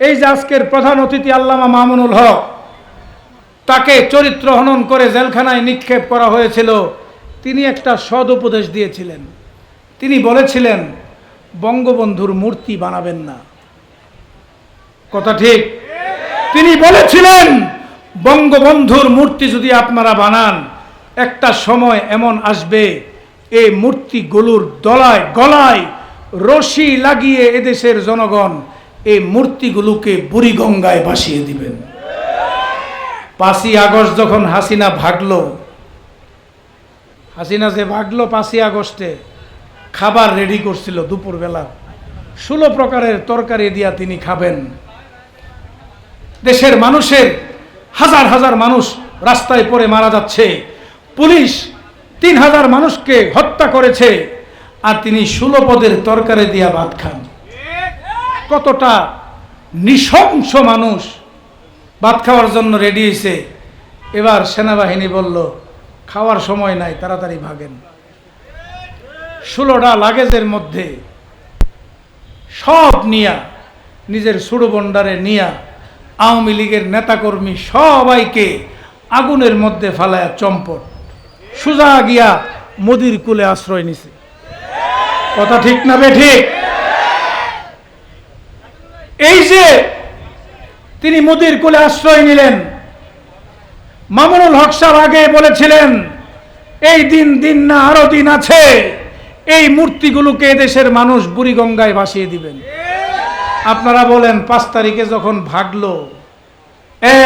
এই যে আজকের প্রধান অতিথি আল্লামা মামুনুল হক, তাকে চরিত্র হনন করে জেলখানায় নিক্ষেপ করা হয়েছিল, তিনি একটা সদ উপদেশ দিয়েছিলেন। তিনি বলেছিলেন, বঙ্গবন্ধুর মূর্তি বানাবেন না। কথা ঠিক? তিনি বলেছিলেন, বঙ্গবন্ধুর মূর্তি যদি আপনারা বানান, একটা সময় এমন আসবে এই মূর্তিগুলোর দলায়, গলায় রশি লাগিয়ে এদেশের জনগণ এই মূর্তিগুলোকে বুড়িগঙ্গায় ভাসিয়ে দিবেন। পাঁচই আগস্ট যখন হাসিনা ভাগলো, হাসিনা যে ভাগলো পাঁচই আগস্টে, খাবার রেডি করছিল দুপুরবেলা। ষোলো প্রকারের তরকারি দিয়া তিনি খাবেন। দেশের মানুষের হাজার হাজার মানুষ রাস্তায় পড়ে মারা যাচ্ছে। পুলিশ তিন হাজার মানুষকে হত্যা করেছে। আর তিনি ষোলো পদের তরকারি দিয়া ভাত খান। কতটা নৃশংস মানুষ ভাত খাওয়ার জন্য রেডি হয়েছে এবার সেনাবাহিনী বলল, খাওয়ার সময় নাই, তাড়াতাড়ি ভাগেন। ষোলোটা লাগেজের মধ্যে সব নিয়া, নিজের সুড়ো বন্ডারে নিয়া, আওয়ামী লীগের নেতাকর্মী সবাইকে আগুনের মধ্যে ফালায়া চম্পট। সুজা গিয়া মোদির কুলে আশ্রয় নিছে। কথা ঠিক না বে ঠিক? এই যে তিনি মোদির কুলে আশ্রয় নিলেন, মামুনুল হক সাহেব আগে বলেছিলেন, এই দিন দিন না, আরও দিন আছে, এই মূর্তিগুলোকে দেশের মানুষ বুড়িগঙ্গায় ভাসিয়ে দিবেন। আপনারা বলেন, পাঁচ তারিখে যখন ভাগলো,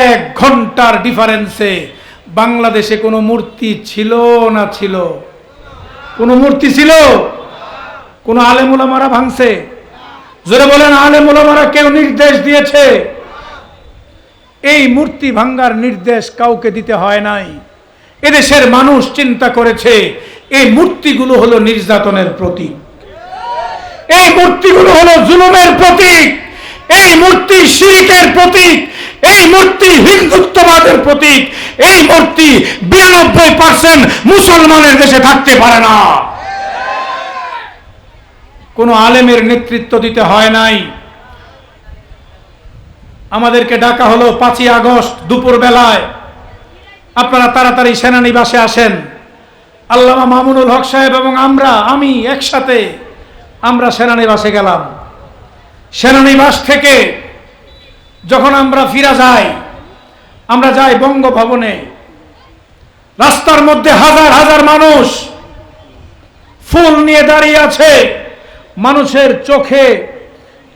এক ঘণ্টার ডিফারেন্সে বাংলাদেশে কোনো মূর্তি ছিল না ছিল? কোনো মূর্তি ছিল? কোনো আলেমুলামারা ভাঙছে? জোরে বলেন আলেমুলামারা কেউ নির্দেশ দিয়েছে? এই মূর্তি ভাঙ্গার নির্দেশ কাউকে দিতে হয় নাই। এদেশের মানুষ চিন্তা করেছে, এই মূর্তিগুলো হলো নির্যাতনের প্রতীক। এই মূর্তিগুলো হলো জুলুমের প্রতীক। এই মূর্তি শিরিকের প্রতীক। এই মূর্তি হিন্দুত্ববাদের প্রতীক। এই মূর্তি বিরানব্বই পার্সেন্ট মুসলমানের দেশে থাকতে পারে না। কোনো আলেমের নেতৃত্ব দিতে হয় নাই। আমাদেরকে ডাকা হলো পাঁচই আগস্ট দুপুর বেলায় আপনারা তাড়াতাড়ি সেনানিবাসে আসেন। আল্লামা মামুনুল হক সাহেব এবং আমরা, আমি একসাথে আমরা সেনানিবাসে গেলাম। সেনানিবাস থেকে যখন আমরা ফিরা যাই, আমরা যাই বঙ্গভবনে। রাস্তার মধ্যে হাজার হাজার মানুষ ফুল নিয়ে দাঁড়িয়ে আছে। মানুষের চোখে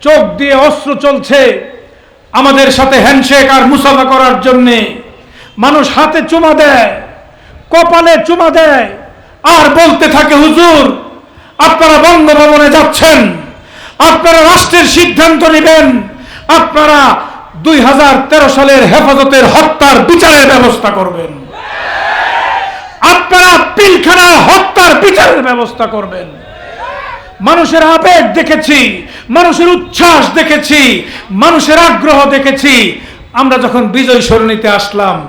চোখ দিয়ে অস্ত্র চলছে আমাদের সাথে হ্যান্ডশেক আর মুসাফা করার জন্যে। মানুষ হাতে চুমা দেয়, কপালে চুমা দেয়। আর বলতে থাকে, হুজুর, আপনারা বঙ্গভবনে যাচ্ছেন, আপনারা রাষ্ট্রের সিদ্ধান্ত নেবেন, আপনারা দুই হাজার তেরো সালের হেফাজতের হত্যার বিচারের ব্যবস্থা করবেন। আপনারা পিলখানা হত্যার বিচারের ব্যবস্থা করবেন। মানুষের আবেগ দেখেছি, মানুষের উচ্ছ্বাস দেখেছি, মানুষের আগ্রহ দেখেছি। আমরা যখন বিজয় সরণিতে আসলাম,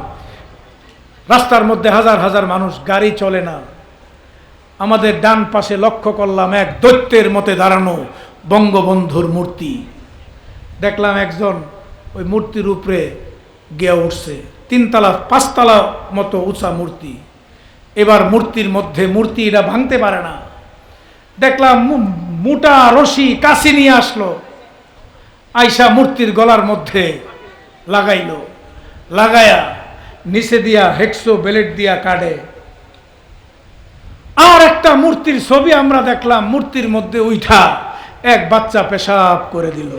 রাস্তার মধ্যে হাজার হাজার মানুষ গাড়ি চলে না। আমাদের ডান পাশে লক্ষ্য করলাম এক দৈত্যের মতে দাঁড়ানো বঙ্গবন্ধুর মূর্তি। দেখলাম একজন ওই মূর্তির উপরে গিয়া উঠছে। তিনতলা, পাঁচতলা মতো উঁচা মূর্তি। এবার মূর্তির মধ্যে মূর্তি এটা ভাঙতে পারে না। দেখলাম মোটা রশি কাশি নিয়ে আসলো। আইসা মূর্তির গলার মধ্যে লাগাইল। লাগায়া নিচে দিয়া হেক্সো বেলেট দিয়া কাটে আর একটা মূর্তির ছবি আমরা দেখলাম, মূর্তির মধ্যে উঠা এক বাচ্চা পেশাব করে দিল।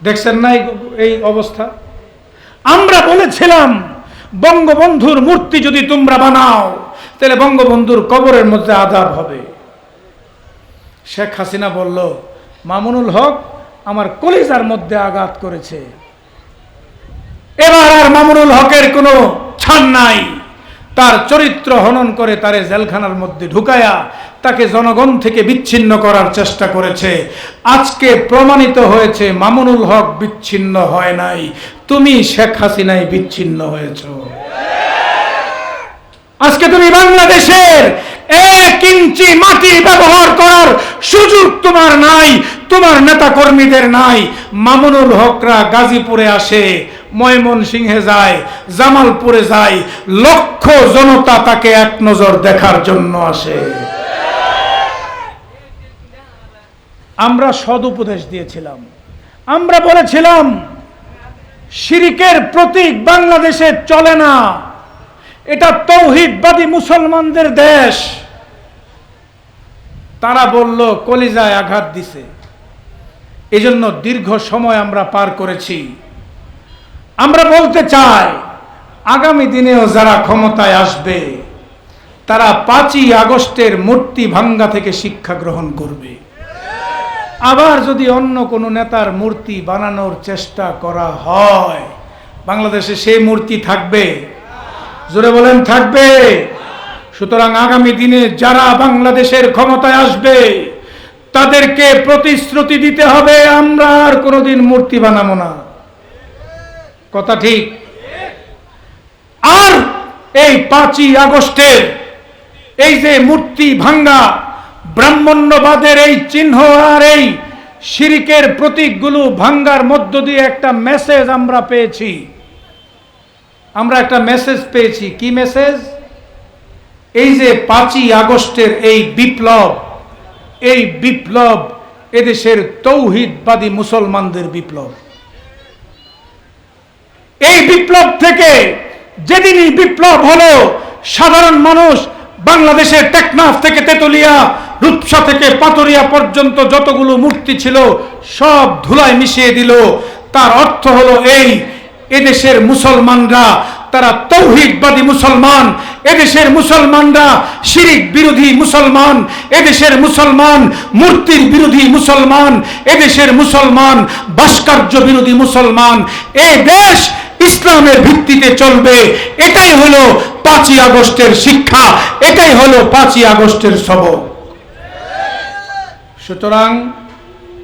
দেখছেন না এই অবস্থা? আমরা বলেছিলাম, বঙ্গবন্ধুর মূর্তি যদি তোমরা বানাও তাহলে বঙ্গবন্ধুর কবরের মধ্যে আদাব হবে। শেখ হাসিনা বলল, মামুনুল হক আমার কলিজার মধ্যে আঘাত করেছে। এবার আর মামুনুল হকের কোনো ছাড় নাই। তার চরিত্র হনন করে তারে জেলখানার মধ্যে ঢুকায়া তাকে জনগণ থেকে বিচ্ছিন্ন করার চেষ্টা করেছে। আজকে প্রমাণিত হয়েছে মামুনুল হক বিচ্ছিন্ন হয় নাই। তুমি শেখ হাসিনাই বিচ্ছিন্ন হয়েছ। আজকে তুমি বাংলাদেশের এক ইঞ্চি মাটি ব্যবহার করার সুযোগ তোমার নাই, তোমার নেতা কর্মীদের নাই। মামুনুল হকরা গাজীপুরে আসে ময়মন সিংহে যায়, জামালপুরে যায়, লক্ষ জনতা তাকে এক নজর দেখার জন্য আসে। আমরা সদুপদেশ দিয়েছিলাম। আমরা বলেছিলাম, শিরিকের প্রতীক বাংলাদেশে চলে না। এটা তৌহিদবাদী মুসলমানদের দেশ। তারা বলল, কলিজায় আঘাত দিছে। এজন্য দীর্ঘ সময় আমরা পার করেছি। আমরা বলতে চাই, আগামী দিনেও যারা ক্ষমতায় আসবে, তারা পাঁচই আগস্টের মূর্তি ভাঙ্গা থেকে শিক্ষা গ্রহণ করবে। আবার যদি অন্য কোনো নেতার মূর্তি বানানোর চেষ্টা করা হয়, বাংলাদেশে সেই মূর্তি থাকবে। জোরে বলেন, থাকবে। সুতরাং আগামী দিনে যারা বাংলাদেশের ক্ষমতায় আসবে, তাদেরকে প্রতিশ্রুতি দিতে হবে, আমরা আর কোনোদিন মূর্তি বানাবো না। কথা ঠিক? আর এই পাঁচই আগস্টের এই যে মূর্তি ভাঙ্গা, ব্রাহ্মণ্যবাদের এই চিহ্ন আর এই শিরিকের প্রতীকগুলো ভাঙ্গার মধ্য দিয়ে একটা মেসেজ আমরা পেয়েছি। আমরা একটা মেসেজ পেয়েছি। কি মেসেজ এই যে পাঁচই আগস্টের এই বিপ্লব এই বিপ্লব এদেশের তৌহিদবাদী মুসলমানদের বিপ্লব। এই বিপ্লব থেকে যেদিনই বিপ্লব হলো, সাধারণ মানুষ বাংলাদেশের টেকনাফ থেকে তেতুলিয়া, রূপসা থেকে পাতরিয়া পর্যন্ত যতগুলো মূর্তি ছিল, সব ধুলায় মিশিয়ে দিল। তার অর্থ হলো এই এদেশের মুসলমানরা, তারা তৌহিদবাদী মুসলমান। এদেশের মুসলমানরা শিরিক বিরোধী মুসলমান। এদেশের মুসলমান মূর্তির বিরোধী মুসলমান। এদেশের মুসলমান ভাস্কর্য বিরোধী মুসলমান। এ দেশ ইসলামের ভিত্তিতে চলবে। এটাই হলো পাঁচই আগস্টের শিক্ষা। এটাই হলো পাঁচই আগস্টের সবক সুতরাং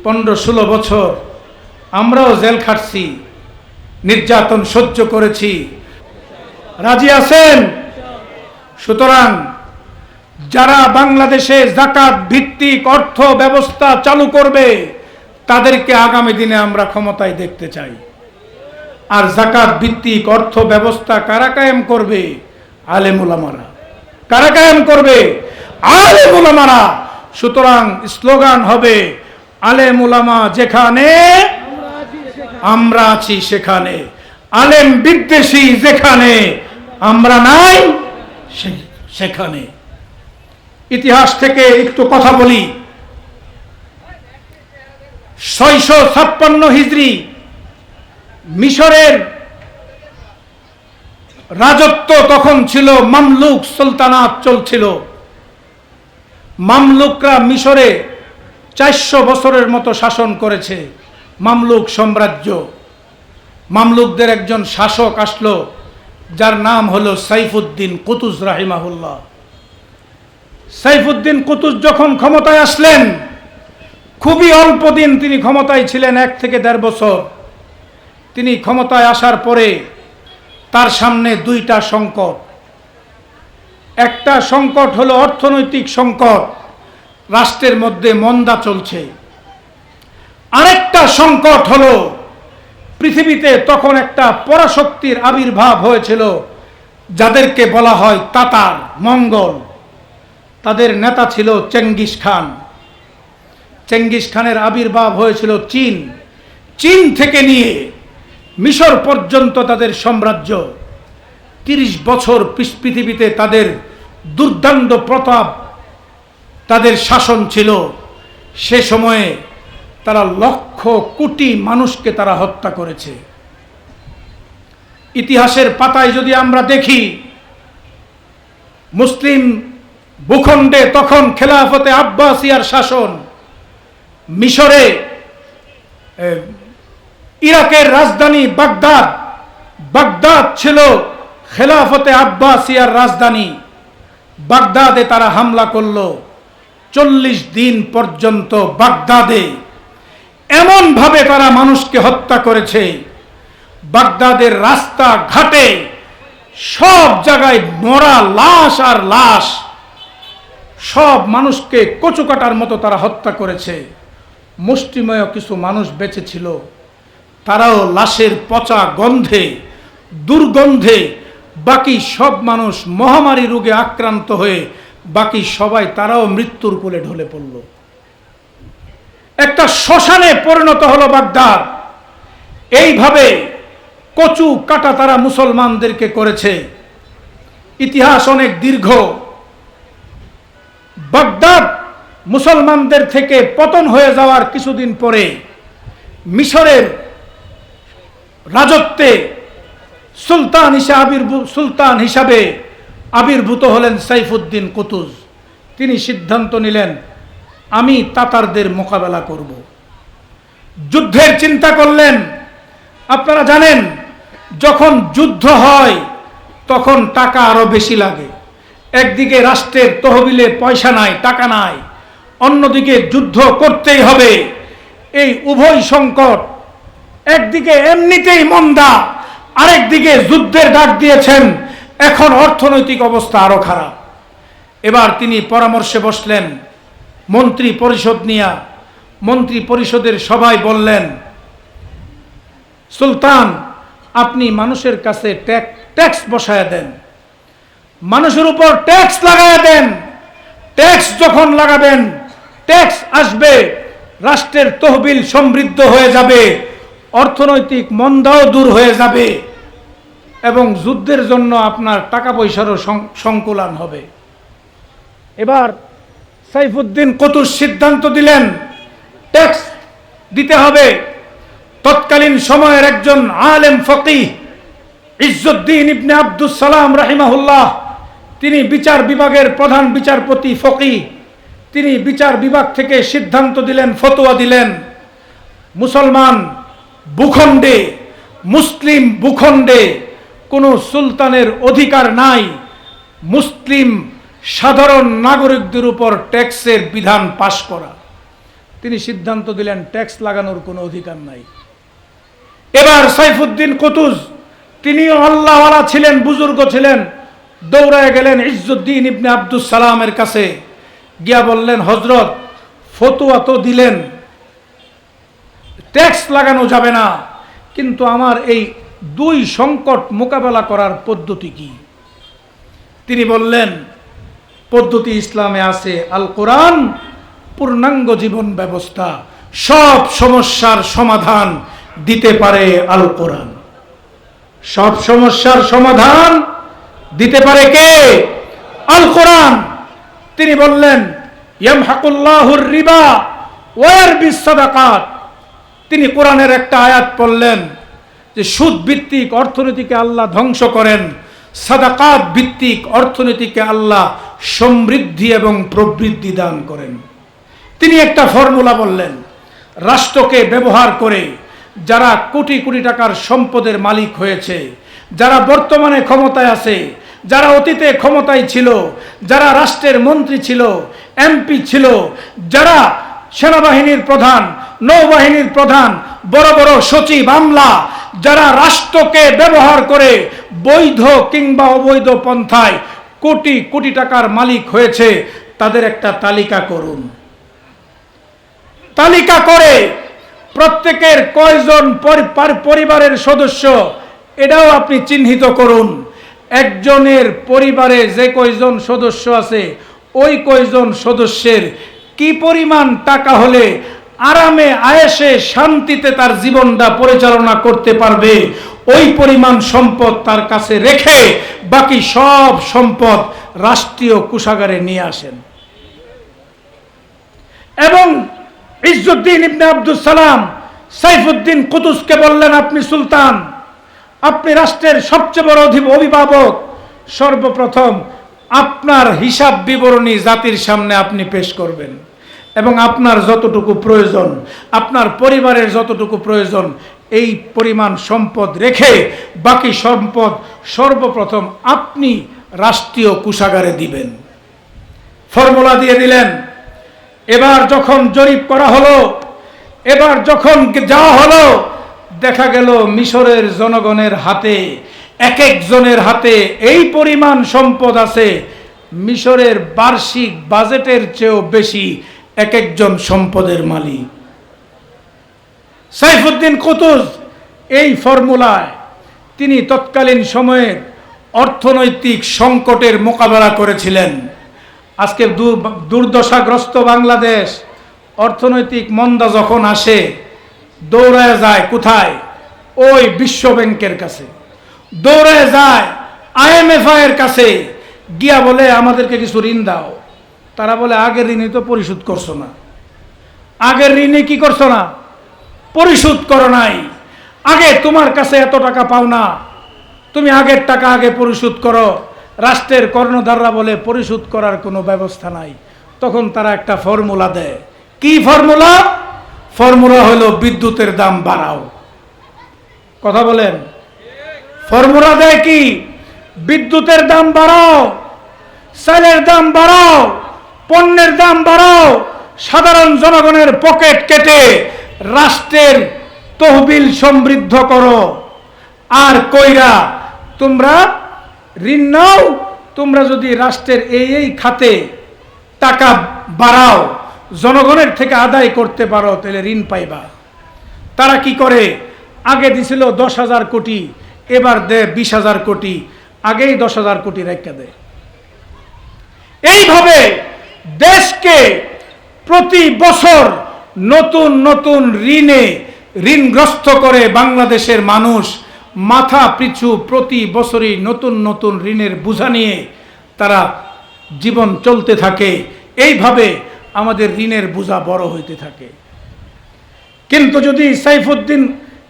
পনেরো ষোলো বছর আমরাও জেল খাটছি। নির্যাতন সহ্য করেছি। রাজি আছেন? সুতরাং যারা বাংলাদেশে জাকাত ভিত্তিক অর্থ ব্যবস্থা চালু করবে, তাদেরকে আগামী দিনে আমরা ক্ষমতায় দেখতে চাই। আর জাকাত ভিত্তিক অর্থ ব্যবস্থা কারা কায়েম করবে? আলেমুলামারা কারা কায়েম করবে? আলেমুলামারা সুতরাং স্লোগান হবে আলেমুলামা যেখানে আমরা আছি সেখানে। আলেম বিদ্বেষী যেখানে, আমরা নাই সেখানে। ইতিহাস থেকে একটু কথা বলি। ছয়শো ছাপ্পান্ন হিজড়ি মিশরের রাজত্ব তখন ছিল, মামলুক সুলতানাত চলছিল। মামলুকরা মিশরে চারশো বছরের মতো শাসন করেছে। মামলুক সাম্রাজ্য। মামলুকদের একজন শাসক আসলো, যার নাম হলো সাইফুদ্দিন কুতুজ রাহিমাহুল্লাহ। সাইফুদ্দিন কুতুজ যখন ক্ষমতায় আসলেন, খুবই অল্প দিন তিনি ক্ষমতায় ছিলেন, এক থেকে দেড় বছর। তিনি ক্ষমতায় আসার পরে তার সামনে দুইটা সংকট। একটা সংকট হলো অর্থনৈতিক সংকট, রাষ্ট্রের মধ্যে মন্দা চলছে। আরেকটা সংকট হলো, পৃথিবীতে তখন একটা পরাশক্তির আবির্ভাব হয়েছিল, যাদেরকে বলা হয় তাতার, মঙ্গল। তাদের নেতা ছিল চেঙ্গিস খান। চেঙ্গিস খানের আবির্ভাব হয়েছিল চীন। চীন থেকে নিয়ে মিশর পর্যন্ত তাদের সাম্রাজ্য। তিরিশ বছর পৃথিবীতে তাদের দুর্দান্ত প্রতাপ, তাদের শাসন ছিল। সে সময়ে তারা লক্ষ কোটি মানুষকে তারা হত্যা করেছে। ইতিহাসের পাতায় যদি আমরা দেখি, মুসলিম ভূখণ্ডে তখন খেলাফতে আব্বাসিয়ার শাসন, মিশরে ইরাকের রাজধানী বাগদাদ বাগদাদ ছিল খেলাফতে আব্বাসিয়ার রাজধানী। বাগদাদে তারা হামলা করল। চল্লিশ দিন পর্যন্ত বাগদাদে এমনভাবে তারা মানুষকে হত্যা করেছে। বাগদাদের রাস্তা ঘাটে সব জায়গায় মরা লাশ আর লাশ, সব মানুষকে কচু কাটার মতো তারা হত্যা করেছে। মুষ্টিময় কিছু মানুষ বেঁচে ছিল। তারাও লাশের পচা গন্ধে, দুর্গন্ধে, বাকি সব মানুষ মহামারী রোগে আক্রান্ত হয়ে বাকি সবাই তারাও মৃত্যুর কোলে ঢলে পড়ল। একটা শ্মশানে পরিণত হলো বাগদাদ। এইভাবে কচু কাটা তারা মুসলমানদেরকে করেছে। ইতিহাস অনেক দীর্ঘ। বাগদাদ মুসলমানদের থেকে পতন হয়ে যাওয়ার কিছুদিন পরে মিশরের রাজত্বে সুলতান হিসাবে সুলতান হিসাবে আবির্ভূত হলেন সাইফুদ্দিন কুতুজ। তিনি সিদ্ধান্ত নিলেন আমি তাতারদের মোকাবেলা করব। যুদ্ধের চিন্তা করলেন। আপনারা জানেন, যখন যুদ্ধ হয়, তখন টাকা আরও বেশি লাগে। একদিকে রাষ্ট্রের তহবিলে পয়সা নাই, টাকা নাই, অন্যদিকে যুদ্ধ করতেই হবে। এই উভয় সংকট একদিকে এমনিতেই মন্দা, আরেকদিকে যুদ্ধের ডাক দিয়েছেন, এখন অর্থনৈতিক অবস্থা আরও খারাপ। এবার তিনি পরামর্শে বসলেন মন্ত্রী পরিষদ নিয়া মন্ত্রী পরিষদের সবাই বললেন, সুলতান, আপনি মানুষের কাছে ট্যাক্স বসায় দেন। মানুষের উপর ট্যাক্স লাগায় দেন। ট্যাক্স যখন লাগাবেন, ট্যাক্স আসবে, রাষ্ট্রের তহবিল সমৃদ্ধ হয়ে যাবে, অর্থনৈতিক মন্দাও দূর হয়ে যাবে এবং যুদ্ধের জন্য আপনার টাকা পয়সারও সংকুলান হবে। এবার সাইফুদ্দিন কতুর সিদ্ধান্ত দিলেন। ট্যাক্স দিতে হবে। তৎকালীন সময়ের একজন আলেম ফকি ইজ্জুদ্দিন ইবনে আব্দুল সালাম রাহিমাহুল্লাহ। তিনি বিচার বিভাগের প্রধান বিচারপতি ফকি তিনি বিচার বিভাগ থেকে সিদ্ধান্ত দিলেন, ফতোয়া দিলেন। মুসলমান ভূখণ্ডে, মুসলিম ভূখণ্ডে কোনো সুলতানের অধিকার নাই। মুসলিম সাধারণ নাগরিকদের উপর ট্যাক্সের বিধান পাশ করা। তিনি সিদ্ধান্ত দিলেন, ট্যাক্স লাগানোর কোনো অধিকার নাই। এবার সাইফুদ্দিন কুতুজ, তিনিও আল্লাহওয়ালা ছিলেন, বুজুর্গ ছিলেন, দৌড়ায় গেলেন ইজ্জুদ্দিন ইবনে আব্দুল সালামের কাছে। গিয়া বললেন হজরত ফতুয়া তো দিলেন, ট্যাক্স লাগানো যাবে না, কিন্তু আমার এই দুই সংকট মোকাবেলা করার পদ্ধতি কি? তিনি বললেন পদ্ধতি ইসলামে আছে আল কোরআন পূর্ণাঙ্গ জীবন ব্যবস্থা, সব সমস্যার সমাধান দিতে পারে আল কোরআন সব সমস্যার সমাধান দিতে পারে কে? আল কোরআন তিনি বললেন ইয়ামহাকুল্লাহুর রিবা ওয়ার বিসাদাকাত তিনি কোরআনের একটা আয়াত পড়লেন, যে সুদ ভিত্তিক অর্থনীতিকে আল্লাহ ধ্বংস করেন, সাদাকাত ভিত্তিক অর্থনীতিকে আল্লাহ সমৃদ্ধি এবং প্রবৃদ্ধি দান করেন। তিনি একটা ফর্মুলা বললেন, রাষ্ট্রকে ব্যবহার করে যারা কোটি কোটি টাকার সম্পদের মালিক হয়েছে, যারা বর্তমানে ক্ষমতায় আছে, যারা অতীতে ক্ষমতায় ছিল, যারা রাষ্ট্রের মন্ত্রী ছিল, এমপি ছিল, যারা সেনাবাহিনীর প্রধান, নৌবাহিনীর প্রধান, বড় বড় সচিব, আমলা, যারা রাষ্ট্রকে ব্যবহার করে বৈধ কিংবা অবৈধ পন্থায় কোটি কোটি টাকার মালিক হয়েছে, তাদের একটা তালিকা করুন। তালিকা করে প্রত্যেকের কয়জন পরিবারের সদস্য, এটাও আপনি চিহ্নিত করুন। একজনের পরিবারে যে কয়জন সদস্য আছে, ওই কয়জন সদস্যের কি পরিমাণ টাকা হলে আরামে, আয়েসে, শান্তিতে তার জীবনটা পরিচালনা করতে পারবে, ওই পরিমাণ সম্পদ তার কাছে রেখে বাকি সব সম্পদ রাষ্ট্রীয় কুষাগারে নিয়ে আসেন। এবং ইজ্জুদ্দিন ইবনে আব্দুল সালাম, সাইফুদ্দিন কুতুসকে বললেন, আপনি সুলতান, আপনি রাষ্ট্রের সবচেয়ে বড় অভিভাবক। সর্বপ্রথম আপনার হিসাব বিবরণী জাতির সামনে আপনি পেশ করবেন এবং আপনার যতটুকু প্রয়োজন, আপনার পরিবারের যতটুকু প্রয়োজন এই পরিমাণ সম্পদ রেখে বাকি সম্পদ সর্বপ্রথম আপনি রাষ্ট্রীয় কুষাগারে দিবেন। ফর্মুলা দিয়ে দিলেন, এবার যখন জরিপ করা হলো, এবার যখন যাওয়া হলো, দেখা গেল মিশরের জনগণের হাতে, এক একজনের হাতে এই পরিমাণ সম্পদ আছে, মিশরের বার্ষিক বাজেটের চেয়েও বেশি এক একজন সম্পদের মালিক। সাইফুদ্দিন কুতুজ, এই ফর্মুলায় তিনি তৎকালীন সময়ের অর্থনৈতিক সংকটের মোকাবেলা করেছিলেন। আজকে দুর্দশাগ্রস্ত বাংলাদেশ, অর্থনৈতিক মন্দা যখন আসে, দৌড়ায় যায় কোথায়? ওই বিশ্ব ব্যাংকের কাছে। দৌড়ায় যায় আইএমএফ এর কাছে। গিয়া বলে, আমাদেরকে কিছু ঋণ দাও। তারা বলে, আগের ঋণই তো পরিশোধ করছ না। আগের ঋণে কি করছ না? পরিশোধ করো নাই। আগে তোমার কাছে এত টাকা পাও না। তুমি আগের টাকা আগে পরিশোধ করো। রাষ্ট্রের কর্ণধাররা বলে পরিশোধ করার কোনো ব্যবস্থা নাই। তখন তারা একটা ফর্মুলা দেয়। কি ফর্মুলা? ফর্মুলা হলো বিদ্যুতের দাম বাড়াও। কথা বলেন। ফর্মুলা দেয় কি? বিদ্যুতের দাম বাড়াও, চালের দাম বাড়াও, পণ্যের দাম বাড়াও, সাধারণ জনগণের পকেট কেটে রাষ্ট্রের তহবিল সমৃদ্ধ করো। আর কইরা, তোমরা ঋণ নাও, তোমরা যদি রাষ্ট্রের এই এই খাতে টাকা বাড়াও, জনগণের থেকে আদায় করতে পারো, তাহলে ঋণ পাইবা। তারা কি করে? আগে দিছিল দশ হাজার কোটি, এবার দে বিশ হাজার কোটি, আগেই দশ হাজার কোটি রেখে দেয়। এইভাবে দেশকে প্রতি বছর নতুন নতুন ঋণে ঋণগ্রস্ত করে বাংলাদেশের মানুষ মাথা পিছু প্রতি বছরই নতুন নতুন ঋণের বোঝা নিয়ে তারা জীবন চলতে থাকে। এইভাবে আমাদের ঋণের বোঝা বড় হইতে থাকে। কিন্তু যদি সাইফুদ্দিন,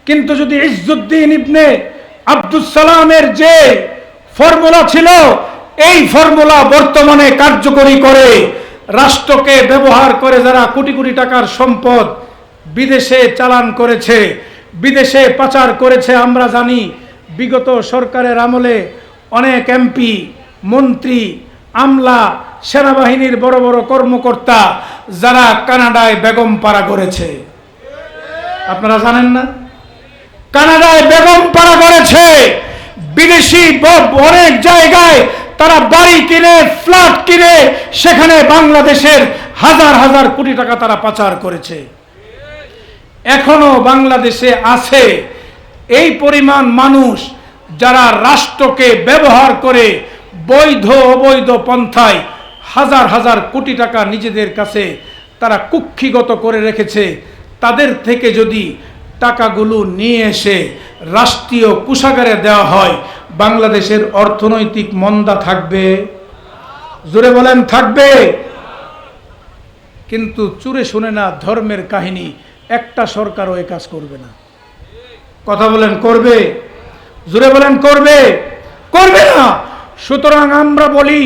কিন্তু যদি ইজ্জুদ্দিন ইবনে আব্দুল সালামের যে ফর্মুলা ছিল, এই ফর্মুলা বর্তমানে কার্যকরী করে রাষ্ট্রকে ব্যবহার করে যারা কোটি কোটি টাকার সম্পদ বিদেশে চালান করেছে, বিদেশে পাচার করেছে, আমরা জানি বিগত সরকারের আমলে অনেক এমপি, মন্ত্রী, আমলা, সেনাবাহিনীর বড় বড় কর্মকর্তা যারা কানাডায় বেগম পাড়া করেছে। আপনারা জানেন না? কানাডায় বেগম পাড়া করেছে। বিদেশি অনেক জায়গায় তারা বাড়ি কিনে, ফ্ল্যাট কিনে, সেখানে বাংলাদেশের হাজার হাজার কোটি টাকা তারা পাচার করেছে। এখনও বাংলাদেশে আছে এই পরিমাণ মানুষ যারা রাষ্ট্রকে ব্যবহার করে বৈধ, অবৈধ পন্থায় হাজার হাজার কোটি টাকা নিজেদের কাছে তারা কুক্ষিগত করে রেখেছে। তাদের থেকে যদি টাকাগুলো নিয়ে এসে রাষ্ট্রীয় কোষাগারে দেওয়া হয়। বাংলাদেশের অর্থনৈতিক মন্দা থাকবে। জোরে বলেন, থাকবে। কিন্তু চুরে শুনে না ধর্মের কাহিনী, একটা সরকারও এ কাজ করবে না। কথা বলেন, করবে। জোরে বলেন, করবে। করবে না। সুতরাং আমরা বলি,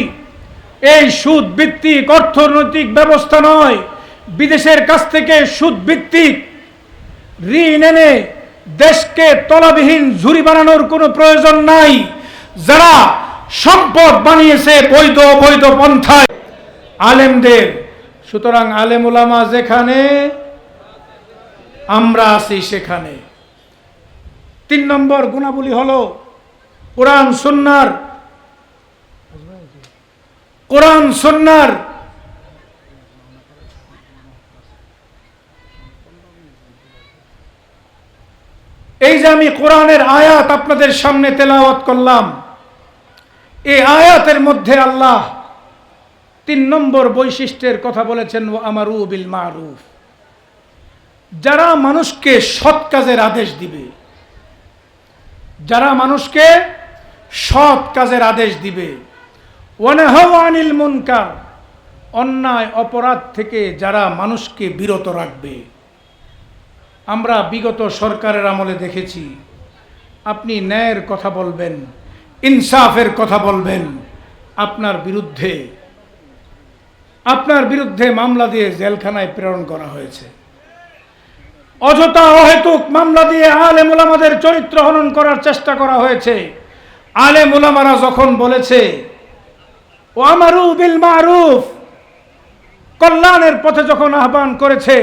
এই সুদ ভিত্তিক অর্থনৈতিক ব্যবস্থা নয়। বিদেশের কাছ থেকে সুদ ভিত্তিক ঋণ এনে দেশকে তলাবিহীন ঝুরি বানানোর কোনো প্রয়োজন নাই। যারা সম্পদ বানিয়েছে বৈধ অবৈধ পন্থায়, আলেমদের। সুতরাং আলেম ওলামা যেখানে, আমরা আছি সেখানে। তিন নম্বর গুণাবলী হল কোরআন, সুন্নার। কোরআন, সুন্নার এই যে আমি কোরআনের আয়াত আপনাদের সামনে তেলাওয়াত করলাম, এই আয়াতের মধ্যে আল্লাহ তিন নম্বর বৈশিষ্ট্যের কথা বলেছেন ও আমার বিল মারুফ। যারা মানুষকে সৎ কাজের আদেশ দিবে, যারা মানুষকে সৎ কাজের আদেশ দিবে আনিল মুনকার, অন্যায়, অপরাধ থেকে যারা মানুষকে বিরত রাখবে। আমরা বিগত সরকারের আমলে দেখেছি। আপনি ন্যায়ের কথা বলবেন, ইনসাফের কথা বলবেন, আপনার বিরুদ্ধে আপনার বিরুদ্ধে মামলা দিয়ে জেলখানায় প্রেরণ করা হয়েছে। অযথা অহেতুক মামলা দিয়ে আলে মোলামাদের চরিত্র হনন করার চেষ্টা করা হয়েছে। আলে মোলামারা যখন বলেছে ও আমারু বিল মারুফ কল্যাণের পথে যখন আহ্বান করেছে